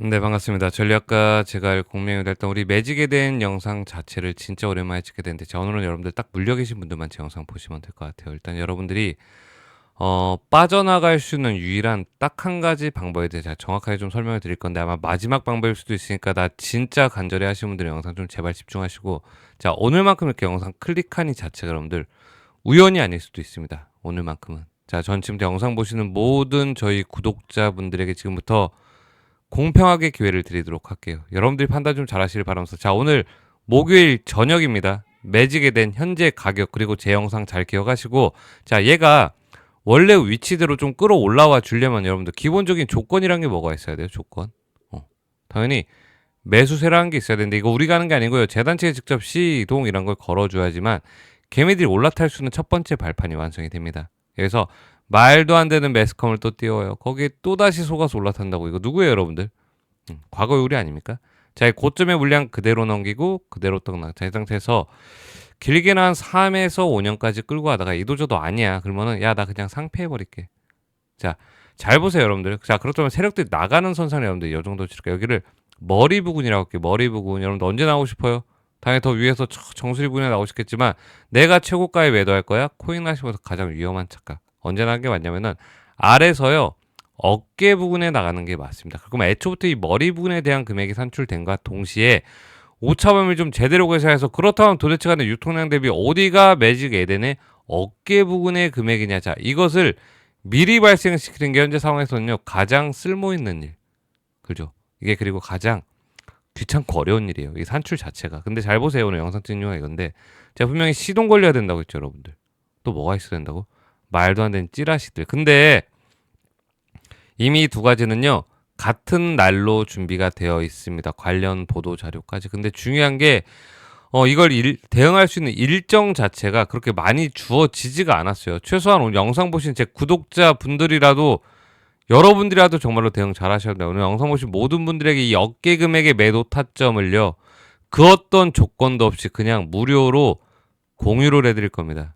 네, 반갑습니다. 전략가 제가 알 공명이 됐던 우리 매직에 대한 영상 자체를 진짜 오랜만에 찍게 됐는데, 자, 오늘은 여러분들 딱 물려 계신 분들만 제 영상 보시면 될 것 같아요. 일단 여러분들이, 어, 빠져나갈 수 있는 유일한 딱 한 가지 방법에 대해 제가 정확하게 좀 설명을 드릴 건데, 아마 마지막 방법일 수도 있으니까, 나 진짜 간절히 하시는 분들은 영상 좀 제발 집중하시고, 자, 오늘만큼 이렇게 영상 클릭한 이 자체가 여러분들 우연이 아닐 수도 있습니다. 오늘만큼은. 자, 전 지금 영상 보시는 모든 저희 구독자분들에게 지금부터 공평하게 기회를 드리도록 할게요. 여러분들이 판단 좀 잘하시길 바라면서 자 오늘 목요일 저녁입니다. 매직에 된 현재 가격 그리고 제 영상 잘 기억하시고 자 얘가 원래 위치대로 좀 끌어올라와 주려면 여러분들 기본적인 조건이란 게 뭐가 있어야 돼요? 조건. 어. 당연히 매수세라는 게 있어야 되는데 이거 우리가 하는 게 아니고요. 재단체에 직접 시동 이런 걸 걸어줘야지만 개미들이 올라탈 수 있는 첫 번째 발판이 완성이 됩니다. 그래서 말도 안 되는 매스컴을 또 띄워요. 거기에 또다시 속아서 올라탄다고. 이거 누구예요, 여러분들? 음, 과거의 우리 아닙니까? 자, 이 고점의 물량 그대로 넘기고 그대로 떡나. 자, 이 상태에서 길게는 한 3에서 5년까지 끌고 가다가 이도저도 아니야. 그러면은 야, 나 그냥 상패해버릴게. 자, 잘 보세요, 여러분들. 자, 그렇다면 세력들이 나가는 선상에 여러분들 이 정도 칠까 여기를 머리 부근이라고 할게요. 머리 부근. 여러분들 언제 나오고 싶어요? 당연히 더 위에서 저- 정수리 부근에 나오고 싶겠지만 내가 최고가에 매도할 거야. 코인 하시면서 가장 위험한 착각. 언제나 한게 맞냐면은 아래서요 어깨 부분에 나가는 게 맞습니다. 그럼 애초부터 이 머리 부분에 대한 금액이 산출된과 동시에 오차범위를 좀 제대로 계산해서 그렇다면 도대체 간의 유통량 대비 어디가 매직 에덴의 어깨 부분의 금액이냐. 자 이것을 미리 발생시키는 게 현재 상황에서는요 가장 쓸모 있는 일. 그죠? 이게 그리고 가장 귀찮고 어려운 일이에요. 이 산출 자체가. 근데 잘 보세요. 오늘 영상 찍는 이유가 이건데 제가 분명히 시동 걸려야 된다고 했죠 여러분들. 또 뭐가 있어야 된다고 말도 안 되는 찌라시들. 근데 이미 이두 가지는요. 같은 날로 준비가 되어 있습니다. 관련 보도 자료까지. 근데 중요한 게 어, 이걸 일, 대응할 수 있는 일정 자체가 그렇게 많이 주어지지가 않았어요. 최소한 오늘 영상 보신 제 구독자 분들이라도 여러분들이라도 정말로 대응 잘 하셔야 돼요. 오늘 영상 보신 모든 분들에게 이 어깨 금액의 매도 타점을요. 그 어떤 조건도 없이 그냥 무료로 공유를 해드릴 겁니다.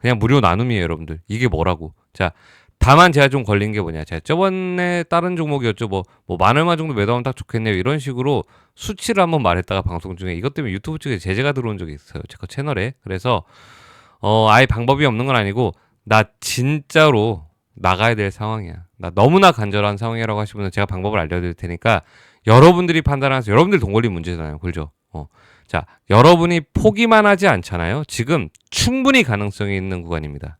그냥 무료 나눔이에요, 여러분들. 이게 뭐라고? 자, 다만 제가 좀 걸린 게 뭐냐. 제가 저번에 다른 종목이었죠. 뭐, 뭐, 만 얼마 정도 매도하면 딱 좋겠네요. 이런 식으로 수치를 한번 말했다가 방송 중에 이것 때문에 유튜브 쪽에 제재가 들어온 적이 있어요. 제거 채널에. 그래서, 어, 아예 방법이 없는 건 아니고, 나 진짜로 나가야 될 상황이야. 나 너무나 간절한 상황이라고 하시면 제가 방법을 알려드릴 테니까 여러분들이 판단하세요. 여러분들 돈 걸린 문제잖아요. 그죠? 어. 자, 여러분이 포기만 하지 않잖아요. 지금 충분히 가능성이 있는 구간입니다.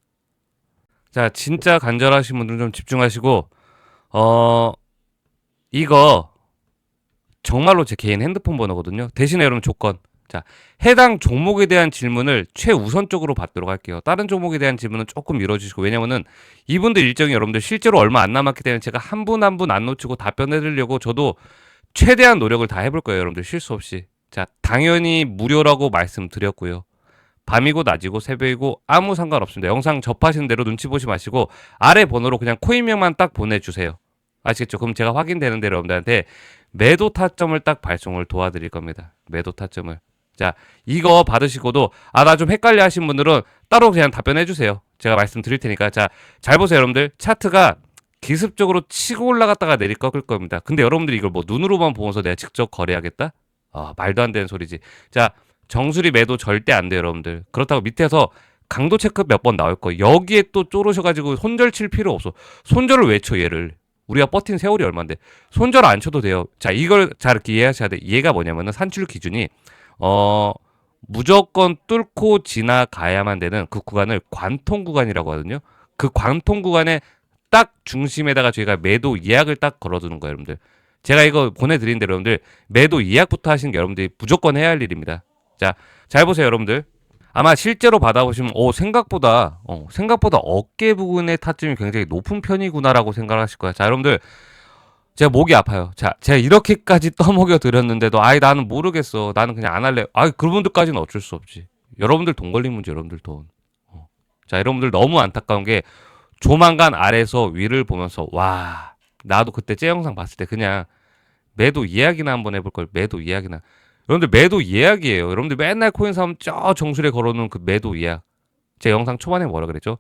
자, 진짜 간절하신 분들 좀 집중하시고, 어, 이거 정말로 제 개인 핸드폰 번호거든요. 대신에 여러분 조건. 자, 해당 종목에 대한 질문을 최우선적으로 받도록 할게요. 다른 종목에 대한 질문은 조금 미뤄주시고, 왜냐면은 이분들 일정이 여러분들 실제로 얼마 안 남았기 때문에 제가 한 분 한 분 안 놓치고 답변해드리려고 저도 최대한 노력을 다 해볼 거예요, 여러분들 실수 없이. 자, 당연히 무료라고 말씀드렸고요. 밤이고 낮이고 새벽이고 아무 상관없습니다. 영상 접하시는 대로 눈치 보지 마시고 아래 번호로 그냥 코인명만 딱 보내주세요. 아시겠죠? 그럼 제가 확인되는 대로 여러분들한테 매도 타점을 딱 발송을 도와드릴 겁니다. 매도 타점을. 자, 이거 받으시고도 아, 나 좀 헷갈려 하신 분들은 따로 그냥 답변해 주세요. 제가 말씀드릴 테니까. 자, 잘 보세요, 여러분들. 차트가 기습적으로 치고 올라갔다가 내리 꺾을 겁니다. 근데 여러분들이 이걸 뭐 눈으로만 보면서 내가 직접 거래하겠다? 아, 말도 안 되는 소리지. 자, 정수리 매도 절대 안 돼요, 여러분들. 그렇다고 밑에서 강도 체크 몇 번 나올 거. 여기에 또 쫄으셔가지고 손절 칠 필요 없어. 손절을 왜 쳐, 얘를. 우리가 버틴 세월이 얼만데. 손절 안 쳐도 돼요. 자, 이걸 잘 이렇게 이해하셔야 돼. 얘가 뭐냐면은 산출 기준이, 어, 무조건 뚫고 지나가야만 되는 그 구간을 관통 구간이라고 하거든요. 그 관통 구간에 딱 중심에다가 저희가 매도 예약을 딱 걸어두는 거예요, 여러분들. 제가 이거 보내드린 대로 여러분들 매도 예약부터 하시는 게 여러분들이 무조건 해야 할 일입니다. 자, 잘 보세요, 여러분들. 아마 실제로 받아보시면, 오, 생각보다, 어, 생각보다 어깨 부분의 타점이 굉장히 높은 편이구나라고 생각하실 거예요. 자, 여러분들. 제가 목이 아파요. 자, 제가 이렇게까지 떠먹여 드렸는데도, 아이, 나는 모르겠어. 나는 그냥 안 할래. 아이, 그분들까지는 어쩔 수 없지. 여러분들 돈 걸린 문제, 여러분들 돈. 어. 자, 여러분들 너무 안타까운 게, 조만간 아래서 위를 보면서, 와, 나도 그때 제 영상 봤을 때 그냥 매도 이야기나 한번 해볼 걸 매도 이야기나 여러분들 매도 예약이에요. 여러분들 맨날 코인 사면 저 정수리에 걸어놓은 그 매도 예약. 제 영상 초반에 뭐라 그랬죠?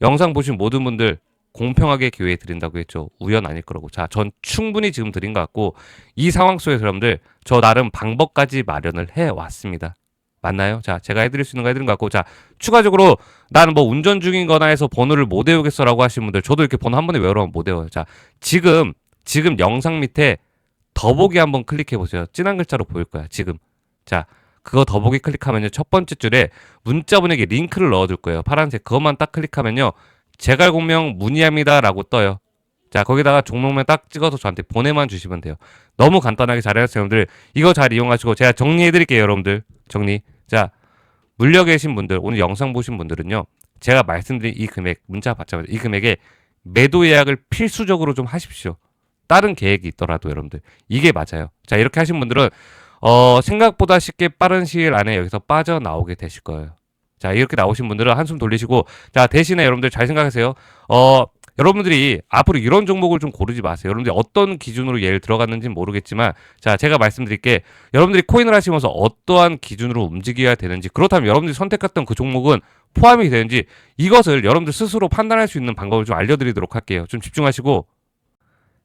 영상 보신 모든 분들 공평하게 기회 드린다고 했죠. 우연 아닐 거라고. 자, 전 충분히 지금 드린 것 같고 이 상황 속에서 여러분들 저 나름 방법까지 마련을 해 왔습니다. 맞나요? 자, 제가 해드릴 수 있는 거 해드린 것 같고 자, 추가적으로 나는 뭐 운전 중이거나 해서 번호를 못 외우겠어라고 하시는 분들 저도 이렇게 번호 한 번에 외우라면 못 외워요. 자, 지금 지금 영상 밑에 더보기 한번 클릭해 보세요. 진한 글자로 보일 거야. 지금. 자, 그거 더보기 클릭하면요. 첫 번째 줄에 문자 보내기 링크를 넣어둘 거예요. 파란색 그것만 딱 클릭하면요. 제갈공명 문의합니다라고 떠요. 자, 거기다가 종목만 딱 찍어서 저한테 보내만 주시면 돼요. 너무 간단하게 잘해주세요, 여러분들. 이거 잘 이용하시고 제가 정리해 드릴게요, 여러분들. 정리. 자, 물려 계신 분들, 오늘 영상 보신 분들은요. 제가 말씀드린 이 금액, 문자 받자마자 이 금액에 매도 예약을 필수적으로 좀 하십시오. 다른 계획이 있더라도 여러분들. 이게 맞아요. 자, 이렇게 하신 분들은 어, 생각보다 쉽게 빠른 시일 안에 여기서 빠져나오게 되실 거예요. 자, 이렇게 나오신 분들은 한숨 돌리시고, 자, 대신에 여러분들 잘 생각하세요. 어, 여러분들이 앞으로 이런 종목을 좀 고르지 마세요. 여러분들이 어떤 기준으로 얘를 들어갔는지는 모르겠지만, 자, 제가 말씀드릴 게, 여러분들이 코인을 하시면서 어떠한 기준으로 움직여야 되는지, 그렇다면 여러분들이 선택했던 그 종목은 포함이 되는지, 이것을 여러분들 스스로 판단할 수 있는 방법을 좀 알려드리도록 할게요. 좀 집중하시고,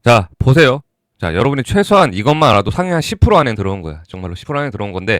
자, 보세요. 자, 여러분이 최소한 이것만 알아도 상위 한 10% 안에 들어온 거야. 정말로 10% 안에 들어온 건데,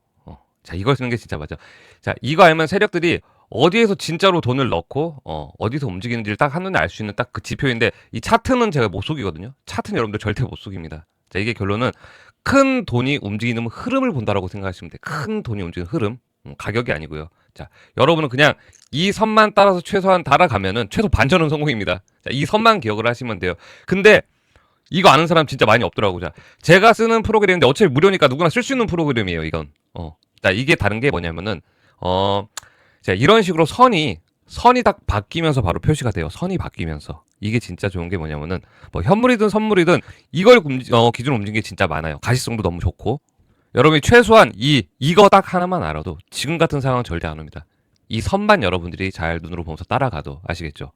어. 자, 이걸 쓰는 게 진짜 맞아. 자, 이거 알면 세력들이 어디에서 진짜로 돈을 넣고 어, 어디서 움직이는지를 딱 한눈에 알 수 있는 딱 그 지표인데 이 차트는 제가 못 속이거든요. 차트는 여러분들 절대 못 속입니다. 자, 이게 결론은 큰 돈이 움직이는 흐름을 본다라고 생각하시면 돼요. 큰 돈이 움직이는 흐름. 음, 가격이 아니고요. 자, 여러분은 그냥 이 선만 따라서 최소한 따라가면은 최소 반전은 성공입니다. 자, 이 선만 기억을 하시면 돼요. 근데 이거 아는 사람 진짜 많이 없더라고. 자, 제가 쓰는 프로그램인데 어차피 무료니까 누구나 쓸 수 있는 프로그램이에요. 이건. 어. 자, 이게 다른 게 뭐냐면은 어, 자, 이런 식으로 선이 선이 딱 바뀌면서 바로 표시가 돼요. 선이 바뀌면서. 이게 진짜 좋은 게 뭐냐면은 뭐 현물이든 선물이든 이걸 움직, 어, 기준으로 움직이는 게 진짜 많아요. 가시성도 너무 좋고. 여러분이 최소한 이 이거 딱 하나만 알아도 지금 같은 상황 절대 안 옵니다. 이 선만 여러분들이 잘 눈으로 보면서 따라가도 아시겠죠?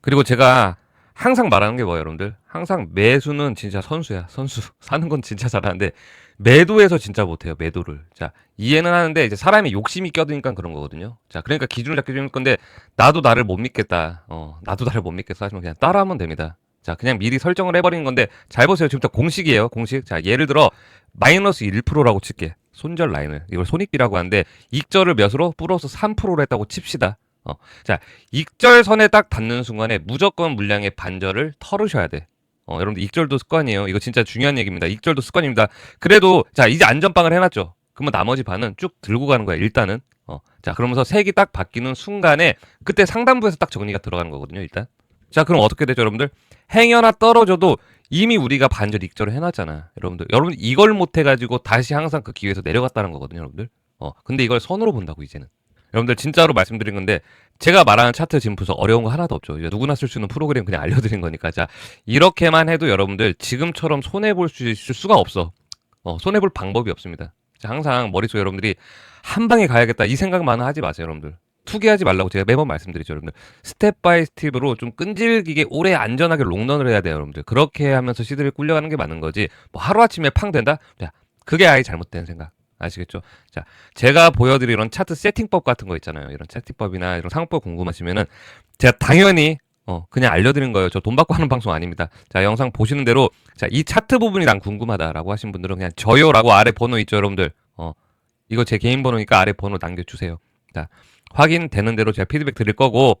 그리고 제가 항상 말하는 게 뭐예요, 여러분들? 항상 매수는 진짜 선수야, 선수. 사는 건 진짜 잘하는데 매도에서 진짜 못해요, 매도를. 자, 이해는 하는데 이제 사람이 욕심이 껴드니까 그런 거거든요. 자, 그러니까 기준을 잡기 좋을 건데 나도 나를 못 믿겠다. 어, 나도 나를 못 믿겠어 하시면 그냥 따라하면 됩니다. 자, 그냥 미리 설정을 해버리는 건데 잘 보세요. 지금부터 공식이에요, 공식. 자, 예를 들어 마이너스 1%라고 칠게. 손절 라인을. 이걸 손익비라고 하는데 익절을 몇으로? 플러스 3%로 했다고 칩시다. 어. 자, 익절선에 딱 닿는 순간에 무조건 물량의 반절을 털으셔야 돼. 어, 여러분들 익절도 습관이에요. 이거 진짜 중요한 얘기입니다. 익절도 습관입니다. 그래도 자, 이제 안전빵을 해놨죠. 그러면 나머지 반은 쭉 들고 가는 거야. 일단은. 어. 자, 그러면서 색이 딱 바뀌는 순간에 그때 상단부에서 딱 정리가 들어가는 거거든요. 일단. 자, 그럼 어떻게 되죠, 여러분들? 행여나 떨어져도 이미 우리가 반절 익절을 해놨잖아. 여러분들. 여러분 이걸 못 해가지고 다시 항상 그 기회에서 내려갔다는 거거든요, 여러분들. 어. 근데 이걸 선으로 본다고 이제는. 여러분들 진짜로 말씀드린 건데 제가 말하는 차트 지금 분석 어려운 거 하나도 없죠. 이제 누구나 쓸 수 있는 프로그램 그냥 알려드린 거니까 자 이렇게만 해도 여러분들 지금처럼 손해 볼 수 있을 수가 없어. 어, 손해 볼 방법이 없습니다. 자, 항상 머릿속에 여러분들이 한 방에 가야겠다 이 생각만 하지 마세요, 여러분들. 투기하지 말라고 제가 매번 말씀드리죠, 여러분들. 스텝 바이 스텝으로 좀 끈질기게 오래 안전하게 롱런을 해야 돼요, 여러분들. 그렇게 하면서 시들이 꿀려가는 게 맞는 거지. 뭐 하루아침에 팡 된다? 자, 그게 아예 잘못된 생각. 아시겠죠? 자, 제가 보여드린 이런 차트 세팅법 같은 거 있잖아요. 이런 세팅법이나 이런 상법 궁금하시면은 제가 당연히 어, 그냥 알려드린 거예요. 저 돈 받고 하는 방송 아닙니다. 자, 영상 보시는 대로 자, 이 차트 부분이 난 궁금하다라고 하신 분들은 그냥 저요라고 아래 번호 있죠, 여러분들. 어, 이거 제 개인 번호니까 아래 번호 남겨주세요. 자, 확인되는 대로 제가 피드백 드릴 거고